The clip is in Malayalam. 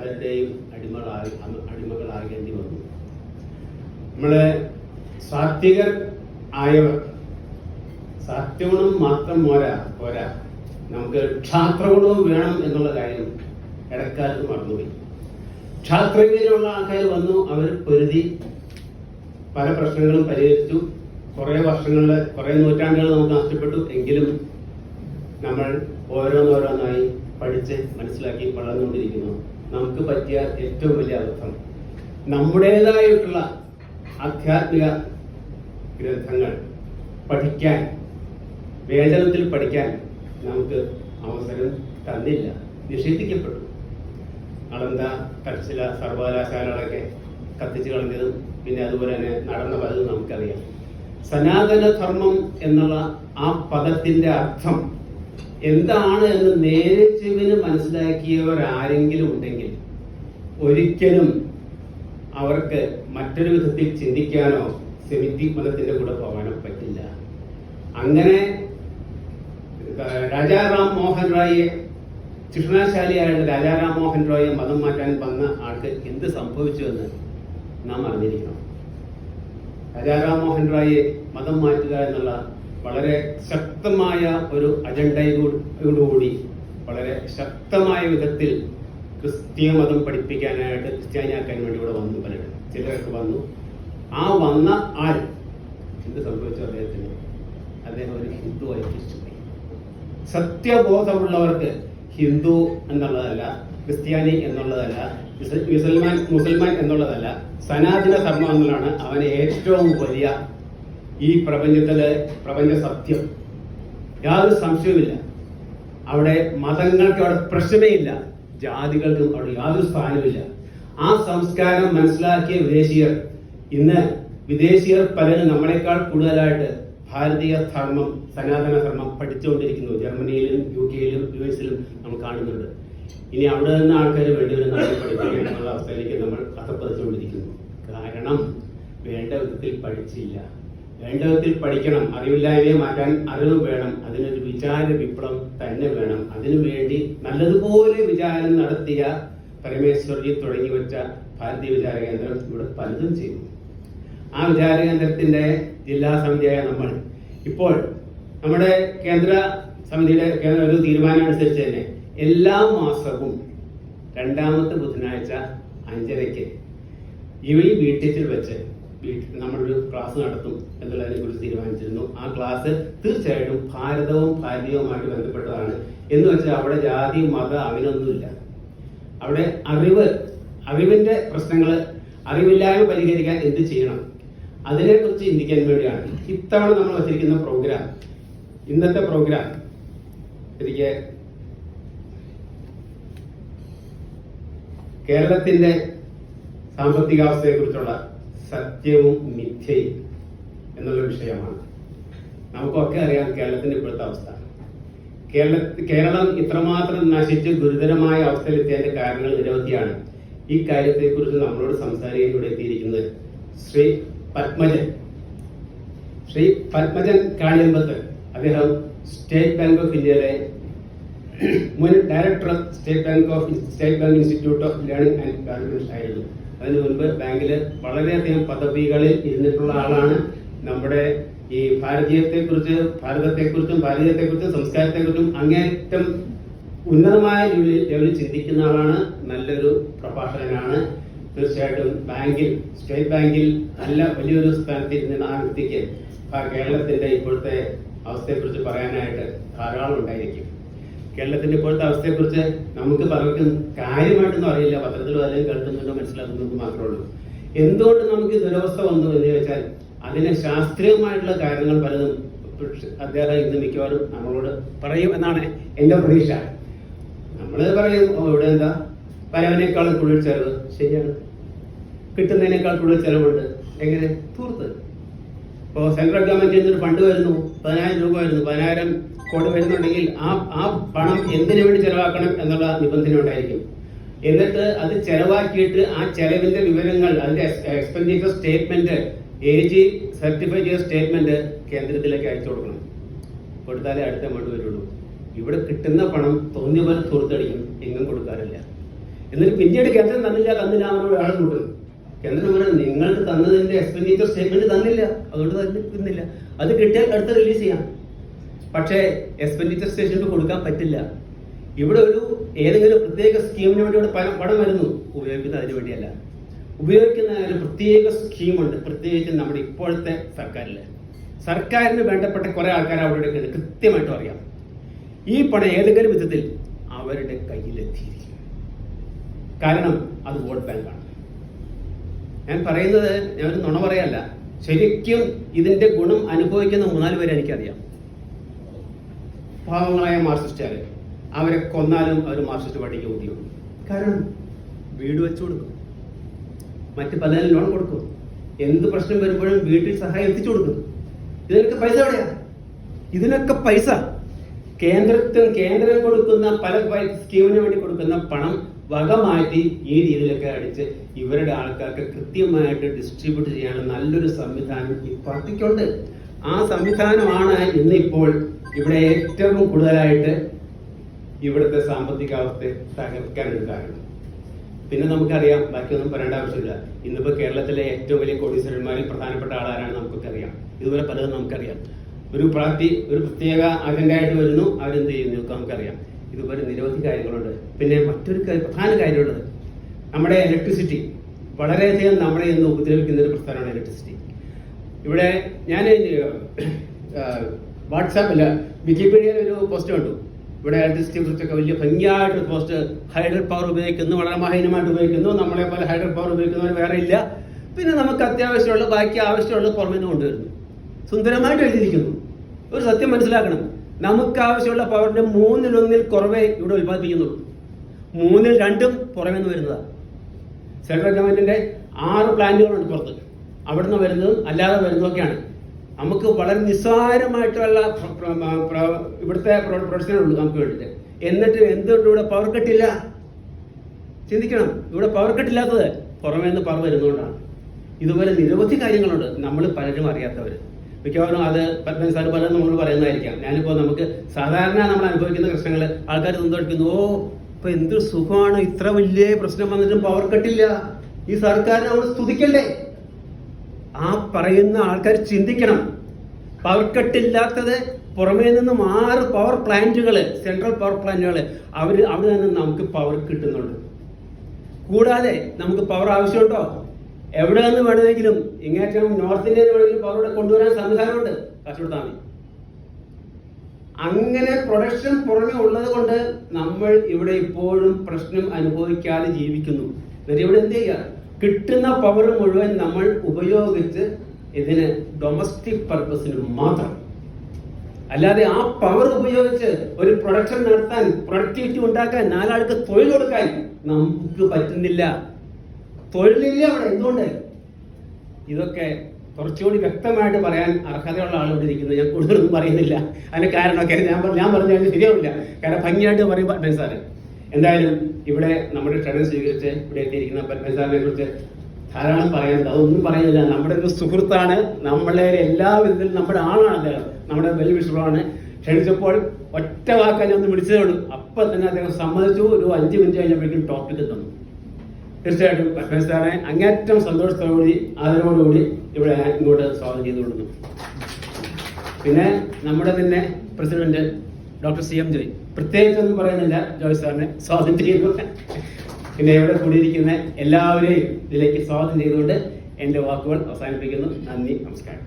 പലരുടെയും അടിമകളായി അടിമകളാകേണ്ടി വന്നു. നമ്മളെ സാത്വികർ ആയവർ. സാത്യഗുണം മാത്രം പോരാ പോരാ. നമുക്ക് ക്ഷാത്രഗുണവും വേണം എന്നുള്ള കാര്യം ഇടക്കാലത്ത് മറന്നുപോയി. ക്ഷാത്രഗിരിയിലുള്ള ആൾക്കാർ വന്നു അവർ പൊരുതി. പല പ്രശ്നങ്ങളും പരിഹരിച്ചു. കുറെ വർഷങ്ങളിൽ കുറെ നൂറ്റാണ്ടുകൾ നമുക്ക് നഷ്ടപ്പെട്ടു. എങ്കിലും നമ്മൾ ഓരോന്നോരോന്നായി പഠിച്ച് മനസ്സിലാക്കി വളർന്നുകൊണ്ടിരിക്കുന്നു. നമുക്ക് പറ്റിയ ഏറ്റവും വലിയ അർത്ഥം. നമ്മുടേതായിട്ടുള്ള ആധ്യാത്മിക ഗ്രന്ഥങ്ങൾ പഠിക്കാൻ വേദനത്തിൽ പഠിക്കാൻ നമുക്ക് അവസരം തന്നില്ല. നിഷേധിക്കപ്പെട്ടു. അളന്ത കർച്ചില സർവകലാശാലകളൊക്കെ കത്തിച്ചു കളഞ്ഞതും പിന്നെ അതുപോലെ തന്നെ നടന്ന പലതും നമുക്കറിയാം. സനാതനധർമ്മം എന്നുള്ള ആ പദത്തിന്റെ അർത്ഥം എന്താണ് എന്ന് നേരെ ചെവിന് മനസ്സിലാക്കിയവർ ആരെങ്കിലും ഉണ്ടെങ്കിൽ ഒരിക്കലും അവർക്ക് മറ്റൊരു വിധത്തിൽ ചിന്തിക്കാനോ സെമിറ്റിക് മതത്തിന്റെ കൂടെ പോകാനോ പറ്റില്ല. അങ്ങനെ രാജാറാം മോഹൻ റോയെ ശിക്ഷണാശാലിയായിട്ട് രാജാറാം മോഹൻ റോയെ മതം മാറ്റാൻ വന്ന ആൾക്ക് എന്ത് സംഭവിച്ചു എന്ന് നാം അറിഞ്ഞിരിക്കണം. രാജാറാം മോഹൻ റോയെ മതം മാറ്റുക എന്നുള്ള വളരെ ശക്തമായ ഒരു അജണ്ടയോടുകൂടി വളരെ ശക്തമായ വിധത്തിൽ ക്രിസ്തീയ മതം പഠിപ്പിക്കാനായിട്ട് ക്രിസ്ത്യാനിയാക്കാൻ വേണ്ടി ഇവിടെ വന്നു പലരും. ചിലരൊക്കെ വന്നു. ആ വന്ന ആൾ എന്ത് സംഭവിച്ചു അദ്ദേഹത്തിന്? അദ്ദേഹം ഒരു ഹിന്ദുവായി തിരിച്ചുപോയി. സത്യബോധമുള്ളവർക്ക് ഹിന്ദു എന്നുള്ളതല്ല ക്രിസ്ത്യാനി എന്നുള്ളതല്ല മുസൽ- മുസൽമാൻ മുസൽമാൻ എന്നുള്ളതല്ല സനാതന ധർമ്മം എന്നുള്ളതാണ് അവന് ഏറ്റവും വലിയ ഈ പ്രപഞ്ചത്തിലെ പ്രപഞ്ച സത്യം. യാതൊരു സംശയവുമില്ല. അവിടെ മതങ്ങൾക്ക് അവിടെ പ്രശ്നമേ ഇല്ല. ജാതികൾക്കും അവിടെ യാതൊരു സ്ഥാനമില്ല ആ സംസ്കാരം മനസ്സിലാക്കിയ വിദേശീയർ ഇന്ന് വിദേശീയർ പലരും നമ്മളെക്കാൾ കൂടുതലായിട്ട് ഭാരതീയ ധർമ്മം സനാതന ധർമ്മം പഠിച്ചുകൊണ്ടിരിക്കുന്നു. ജർമ്മനിയിലും യു കെയിലും യു എസിലും നമ്മൾ കാണുന്നുണ്ട്. ഇനി അവിടെ നിന്ന് ആൾക്കാർ വേണ്ടി നമ്മൾ പഠിപ്പിക്കണം അവസ്ഥയിലേക്ക് നമ്മൾ കഥപ്പതിച്ചുകൊണ്ടിരിക്കുന്നു കാരണം വേണ്ട വിധത്തിൽ പഠിച്ചില്ല. വേണ്ട വിധത്തിൽ പഠിക്കണം അറിവില്ലായ്മയെ മാറ്റാൻ അറിവ് വേണം അതിനൊരു വിചാര വിപ്ലവം തന്നെ വേണം. അതിനു വേണ്ടി നല്ലതുപോലെ വിചാരം നടത്തിയ പരമേശ്വരി തുടങ്ങി വെച്ച ഭാരതീയ വിചാര കേന്ദ്രം ഇവിടെ പലതും ചെയ്തു. ആ വിചാര കേന്ദ്രത്തിന്റെ ജില്ലാ സമിതിയായ നമ്മൾ. ഇപ്പോൾ നമ്മുടെ കേന്ദ്ര സമിതിയുടെ കേന്ദ്ര ഒരു തീരുമാനം അനുസരിച്ച് തന്നെ എല്ലാ മാസവും രണ്ടാമത്തെ ബുധനാഴ്ച അഞ്ചരയ്ക്ക് ഈ വീട്ടിൽ വെച്ച് നമ്മളൊരു ക്ലാസ് നടത്തും എന്നുള്ളതിനെ കുറിച്ച് തീരുമാനിച്ചിരുന്നു. ആ ക്ലാസ് തീർച്ചയായിട്ടും ഭാരതവും ഭാരതീയവുമായിട്ട് ബന്ധപ്പെട്ടതാണ്. എന്ന് വെച്ചാൽ അവിടെ ജാതി മത അവനൊന്നുമില്ല അവിടെ അറിവ് അറിവിന്റെ പ്രശ്നങ്ങൾ അറിവില്ലായ്മ പരിഹരിക്കാൻ എന്ത് ചെയ്യണം? അതിനെക്കുറിച്ച് ചിന്തിക്കാൻ വേണ്ടിയാണ്. ഇത്തവണ നമ്മൾ വച്ചിരിക്കുന്ന പ്രോഗ്രാം ഇന്നത്തെ പ്രോഗ്രാം എനിക്ക് കേരളത്തിന്റെ സാമ്പത്തികാവസ്ഥയെക്കുറിച്ചുള്ള സത്യവും മിഥ്യയും എന്നുള്ള വിഷയമാണ്. നമുക്കൊക്കെ അറിയാം കേരളത്തിന്റെ ഇപ്പോഴത്തെ അവസ്ഥ. കേരള കേരളം ഇത്രമാത്രം നശിച്ച് ഗുരുതരമായ അവസ്ഥയിലെത്തിയതിന്റെ കാരണങ്ങൾ നിരവധിയാണ്. ഈ കാര്യത്തെക്കുറിച്ച് നമ്മളോട് സംസാരിക്കാൻ ഇവിടെ എത്തിയിരിക്കുന്നത് ശ്രീ പത്മജൻ. ശ്രീ പത്മജൻ കാളിയമ്പത്ത് അദ്ദേഹം സ്റ്റേറ്റ് ബാങ്ക് ഓഫ് ഇന്ത്യയിലെ മുൻ director state bank of state bank institute of learning and ആയിരുന്നു. അതിനു മുൻപ് ബാങ്കിൽ വളരെയധികം പദവികളിൽ ഇരുന്നിട്ടുള്ള ആളാണ് നമ്മുടെ ഈ ഭാരതീയത്തെക്കുറിച്ച് ഭാരതത്തെക്കുറിച്ചും ഭാരതീയത്തെക്കുറിച്ചും സംസ്കാരത്തെക്കുറിച്ചും അങ്ങേറ്റം ഉന്നതമായ ലെവലിൽ ചിന്തിക്കുന്ന ആളാണ് നല്ലൊരു പ്രഭാഷകനാണ്. തീർച്ചയായിട്ടും ബാങ്കിൽ സ്റ്റേറ്റ് ബാങ്കിൽ നല്ല വലിയൊരു സ്ഥാനത്ത് ഇരുന്ന ആ വ്യക്തിക്ക് കേരളത്തിന്റെ ഇപ്പോഴത്തെ അവസ്ഥയെക്കുറിച്ച് പറയാനായിട്ട് ധാരാളം ഉണ്ടായിരിക്കും. കേരളത്തിന്റെ ഇപ്പോഴത്തെ അവസ്ഥയെക്കുറിച്ച് നമുക്ക് പലർക്കും കാര്യമായിട്ടൊന്നും അറിയില്ല. പത്രത്തിലോ അല്ലെങ്കിൽ കേൾക്കുന്നുണ്ടോ മനസ്സിലാക്കുന്നുണ്ടോ മാത്രമേ ഉള്ളൂ. എന്തുകൊണ്ട് നമുക്ക് ദുരവസ്ഥ വന്നു എന്ന് ചോദിച്ചാൽ അതിന് ശാസ്ത്രീയമായിട്ടുള്ള കാര്യങ്ങൾ പലതും അദ്ദേഹം ഇന്ന് മിക്കവാറും നമ്മളോട് പറയും എന്നാണ് എന്റെ പ്രതീക്ഷ. നമ്മൾ പറയും "ഓ, ഇവിടെ എന്താ? പരവനേക്കാൾ കൂടുതൽ ചെലവ്. ശരിയാണ്. കിട്ടുന്നതിനേക്കാൾ കൂടുതൽ ചെലവുണ്ട്. എങ്ങനെ? തൂർത്ത്. ഇപ്പോൾ സെൻട്രൽ ഗവൺമെന്റിൽ നിന്നൊരു ഫണ്ട് വരുന്നു. പതിനായിരം രൂപ വരുന്നു. പതിനായിരം കോടി വരുന്നുണ്ടെങ്കിൽ ആ ആ പണം എന്തിനു വേണ്ടി ചെലവാക്കണം എന്നുള്ള നിബന്ധന ഉണ്ടായിരിക്കും. എന്നിട്ട് അത് ചെലവാക്കിയിട്ട് ആ ചെലവിന്റെ വിവരങ്ങൾ അതിന്റെ expenditure statement A G certify ചെയ്ത സ്റ്റേറ്റ്മെന്റ് കേന്ദ്രത്തിലേക്ക് അയച്ചു കൊടുക്കണം. കൊടുത്താലേ അടുത്ത എമൗണ്ട് വരുള്ളൂ. ഇവിടെ കിട്ടുന്ന പണം തോന്നിയ പോലെ തോർത്തടിക്കും. എങ്ങും കൊടുക്കാറില്ല. എന്നിട്ട് പിന്നീട് കേന്ദ്രം തന്നില്ല തന്നില്ല എന്നോട് ആൾ കൂട്ടുന്നു കേന്ദ്രം പറഞ്ഞു നിങ്ങൾക്ക് തന്നതിന്റെ എക്സ്പെൻഡിച്ചർ സ്റ്റേറ്റ്മെന്റ് തന്നില്ല. അതുകൊണ്ട് തന്നില്ല അത് കിട്ടിയാൽ അടുത്ത റിലീസ് ചെയ്യാം. പക്ഷേ എക്സ്പെൻഡിച്ചർ സ്റ്റേഷനിൽ കൊടുക്കാൻ പറ്റില്ല. ഇവിടെ ഒരു ഏതെങ്കിലും പ്രത്യേക സ്കീമിന് വേണ്ടി ഇവിടെ പണം വരുന്നു. ഉപയോഗിക്കുന്നത് അതിനു വേണ്ടിയല്ല. ഉപയോഗിക്കുന്ന ഒരു പ്രത്യേക സ്കീമുണ്ട് പ്രത്യേകിച്ച് നമ്മുടെ ഇപ്പോഴത്തെ സർക്കാരിൽ സർക്കാരിന് വേണ്ടപ്പെട്ട കുറേ ആൾക്കാർ അവിടെ കൃത്യമായിട്ട് കൃത്യമായിട്ടും അറിയാം. ഈ പണം ഏതെങ്കിലും വിധത്തിൽ അവരുടെ കയ്യിലെത്തിയിരിക്കും. കാരണം അത് വോട്ട് ബാങ്കാണ്. ഞാൻ പറയുന്നത് ഞാനൊരു നുണ പറയല്ല. ശരിക്കും ഇതിന്റെ ഗുണം അനുഭവിക്കുന്ന മൂന്നാൽ പേരെ എനിക്കറിയാം. പാവങ്ങളായ മാർക്സിസ്റ്റുകാര് അവരെ കൊന്നാലും അവർ മാർക്സിസ്റ്റ് പാർട്ടിക്ക് ബുദ്ധിയുള്ളൂ കാരണം വീട് വെച്ചു കൊടുക്കും. മറ്റ് പലരും ലോൺ കൊടുക്കും. എന്ത് പ്രശ്നം വരുമ്പോഴും വീട്ടിൽ സഹായം എത്തിച്ചു കൊടുക്കും. ഇതിനൊക്കെ പൈസ എവിടെയാ? ഇതിനൊക്കെ പൈസ. കേന്ദ്രത്തിന് കേന്ദ്രം കൊടുക്കുന്ന പല സ്കീമിന് വേണ്ടി കൊടുക്കുന്ന പണം വക മാറ്റി ഈ രീതിയിലൊക്കെ അടിച്ച് ഇവരുടെ ആൾക്കാർക്ക് കൃത്യമായിട്ട് ഡിസ്ട്രിബ്യൂട്ട് ചെയ്യാനുള്ള നല്ലൊരു സംവിധാനം ഈ പാർട്ടിക്കുണ്ട്. ആ സംവിധാനമാണ് ഇന്നിപ്പോൾ ഇവിടെ ഏറ്റവും കൂടുതലായിട്ട് ഇവിടുത്തെ സാമ്പത്തിക അവസ്ഥയെ തകർക്കാനൊരു കാരണം പിന്നെ നമുക്കറിയാം ബാക്കിയൊന്നും പറയേണ്ട ആവശ്യമില്ല. ഇന്നിപ്പോൾ കേരളത്തിലെ ഏറ്റവും വലിയ കോടീശ്വരന്മാരിൽ പ്രധാനപ്പെട്ട ആളാരാണ് നമുക്കൊക്കെ അറിയാം ഇതുപോലെ പലതും നമുക്കറിയാം. ഒരു പാർട്ടി ഒരു പ്രത്യേക അജണ്ട ആയിട്ട് വരുന്നു അവരെന്ത് ചെയ്യുന്നു നമുക്കറിയാം. ഇതുപോലെ നിരവധി കാര്യങ്ങളുണ്ട്. പിന്നെ മറ്റൊരു പ്രധാന കാര്യമുള്ളത് നമ്മുടെ ഇലക്ട്രിസിറ്റി വളരെയധികം നമ്മളെ ഇന്ന് ഉപദ്രവിക്കുന്ന ഒരു പ്രസ്ഥാനമാണ് ഇലക്ട്രിസിറ്റി ഇവിടെ ഞാൻ വാട്സാപ്പിൽ വിക്കിപീഡിയയിൽ ഒരു പോസ്റ്റ് കണ്ടു. ഇവിടെ ഇലക്ട്രിസിറ്റിയെ കുറിച്ചൊക്കെ വലിയ ഭംഗിയായിട്ട് പോസ്റ്റ് ഹൈഡർ പവർ ഉപയോഗിക്കുന്നു വളരെ മഹീനമായിട്ട് ഉപയോഗിക്കുന്നു നമ്മളെ പോലെ ഹൈഡർ പവർ ഉപയോഗിക്കുന്നവർ വേറെ ഇല്ല. പിന്നെ നമുക്ക് അത്യാവശ്യമുള്ള ബാക്കി ആവശ്യമുള്ള പുറമേന്ന് കൊണ്ടുവരുന്നു. സുന്ദരമായിട്ട് എഴുതിയിരിക്കുന്നു. ഒരു സത്യം മനസ്സിലാക്കണം. നമുക്ക് ആവശ്യമുള്ള പവറിന്റെ മൂന്നിലൊന്നിൽ കുറവേ ഇവിടെ ഉൽപ്പാദിപ്പിക്കുന്നുള്ളൂ. മൂന്നിൽ രണ്ടും പുറമേന്ന് വരുന്നതാണ് സെൻട്രൽ ഗവൺമെന്റിന്റെ ആറ് പ്ലാന്റുകളുണ്ട് പുറത്ത്. അവിടുന്ന് വരുന്നതും അല്ലാതെ വരുന്നതൊക്കെയാണ്. നമുക്ക് വളരെ നിസ്സാരമായിട്ടുള്ള ഇവിടുത്തെ പ്രൊഡക്ഷനേ ഉള്ളൂ നമുക്ക് വേണ്ടിയിട്ട്. എന്നിട്ട് എന്തുകൊണ്ട് ഇവിടെ പവർ കട്ടില്ല ചിന്തിക്കണം. ഇവിടെ പവർ കട്ടില്ലാത്തത് പുറമേ നിന്ന് പവർ വരുന്നതുകൊണ്ടാണ്. ഇതുപോലെ നിരവധി കാര്യങ്ങളുണ്ട് നമ്മൾ പലരും അറിയാത്തവർ മിക്കവാറും അത് പത്മൻ സാർ പലരും നമ്മൾ പറയുന്നതായിരിക്കാം. ഞാനിപ്പോൾ നമുക്ക് സാധാരണ നമ്മൾ അനുഭവിക്കുന്ന പ്രശ്നങ്ങൾ ആൾക്കാർ സ്വന്തമായിരിക്കുന്നു ഓ ഇപ്പൊ എന്ത് സുഖമാണ്? ഇത്ര വലിയ പ്രശ്നം വന്നിട്ടും പവർ കട്ടില്ല ഈ സർക്കാരിനെ നമ്മൾ സ്തുതിക്കണ്ടേ? ആ പറയുന്ന ആൾക്കാർ ചിന്തിക്കണം. പവർ കട്ടില്ലാത്തത് പുറമേ നിന്നും ആറ് പവർ പ്ലാന്റുകൾ സെൻട്രൽ പവർ പ്ലാന്റുകൾ അവർ അവിടെ നിന്ന് നമുക്ക് പവർ കിട്ടുന്നുണ്ട്. കൂടാതെ നമുക്ക് പവർ ആവശ്യമുണ്ടോ? എവിടെ നിന്ന് വേണമെങ്കിലും ഇങ്ങേറ്റം നോർത്ത് ഇന്ത്യയിൽ വേണമെങ്കിലും പവർ ഇവിടെ കൊണ്ടുവരാൻ സംവിധാനമുണ്ട്. കച്ചവടത്താണ് അങ്ങനെ പ്രൊഡക്ഷൻ പുറമെ ഉള്ളത് കൊണ്ട് നമ്മൾ ഇവിടെ ഇപ്പോഴും പ്രശ്നം അനുഭവിക്കാതെ ജീവിക്കുന്നു. എന്നിട്ട് ഇവിടെ എന്ത് ചെയ്യുക? കിട്ടുന്ന പവർ മുഴുവൻ നമ്മൾ ഉപയോഗിച്ച് ഇതിന് ഡൊമസ്റ്റിക് പർപ്പസിന് മാത്രം. അല്ലാതെ ആ പവർ ഉപയോഗിച്ച് ഒരു പ്രൊഡക്ഷൻ നടത്താൻ പ്രൊഡക്ടിവിറ്റി ഉണ്ടാക്കാൻ നാലാൾക്ക് തൊഴിൽ കൊടുക്കാൻ നമുക്ക് പറ്റുന്നില്ല. തൊഴിലില്ല അവിടെ എന്തുകൊണ്ട്? ഇതൊക്കെ കുറച്ചുകൂടി വ്യക്തമായിട്ട് പറയാൻ അർഹതയുള്ള ആളുകൾ ഇരിക്കുന്നത് ഞാൻ കൂടുതലൊന്നും പറയുന്നില്ല. അതിന് കാരണമൊക്കെ ഞാൻ ഞാൻ പറഞ്ഞു ശരിയാവില്ല. കാരണം ഭംഗിയായിട്ട് പറയും സാറ് എന്തായാലും ഇവിടെ നമ്മുടെ ക്ഷണം സ്വീകരിച്ച് ഇവിടെ എത്തിയിരിക്കുന്ന പത്മസാറിനെ കുറിച്ച് ധാരാളം പറയാനുണ്ട് അതൊന്നും പറയുന്നില്ല. നമ്മുടെ ഒരു സുഹൃത്താണ്. നമ്മളെ എല്ലാ വിധത്തിലും നമ്മുടെ ആളാണ് അദ്ദേഹം. നമ്മുടെ വെൽവിഷറാണ് ക്ഷണിച്ചപ്പോൾ ഒറ്റ വാക്കാൻ ഒന്ന് വിളിച്ചതേ ഉള്ളൂ. അപ്പൊ തന്നെ അദ്ദേഹം സമ്മതിച്ചു. ഒരു അഞ്ച് മിനിറ്റ് കഴിഞ്ഞപ്പോഴേക്കും ടോപ്പിക്ക് തന്നു തീർച്ചയായിട്ടും പത്മൻ അങ്ങേറ്റം സന്തോഷത്തോടുകൂടി ആദരവോടുകൂടി ഇവിടെ ഇങ്ങോട്ട് സ്വാഗതം ചെയ്തു കൊടുക്കുന്നു പിന്നെ നമ്മുടെ തന്നെ president doctor C M Joy. പ്രത്യേകിച്ചൊന്നും പറയുന്നില്ല ജോയ് സാറിനെ സ്വാഗതം ചെയ്യുന്നു. പിന്നെ ഇവിടെ കൂടിയിരിക്കുന്ന എല്ലാവരെയും ഇതിലേക്ക് സ്വാഗതം ചെയ്തുകൊണ്ട് എന്റെ വാക്കുകൾ അവസാനിപ്പിക്കുന്നു. നന്ദി നമസ്കാരം.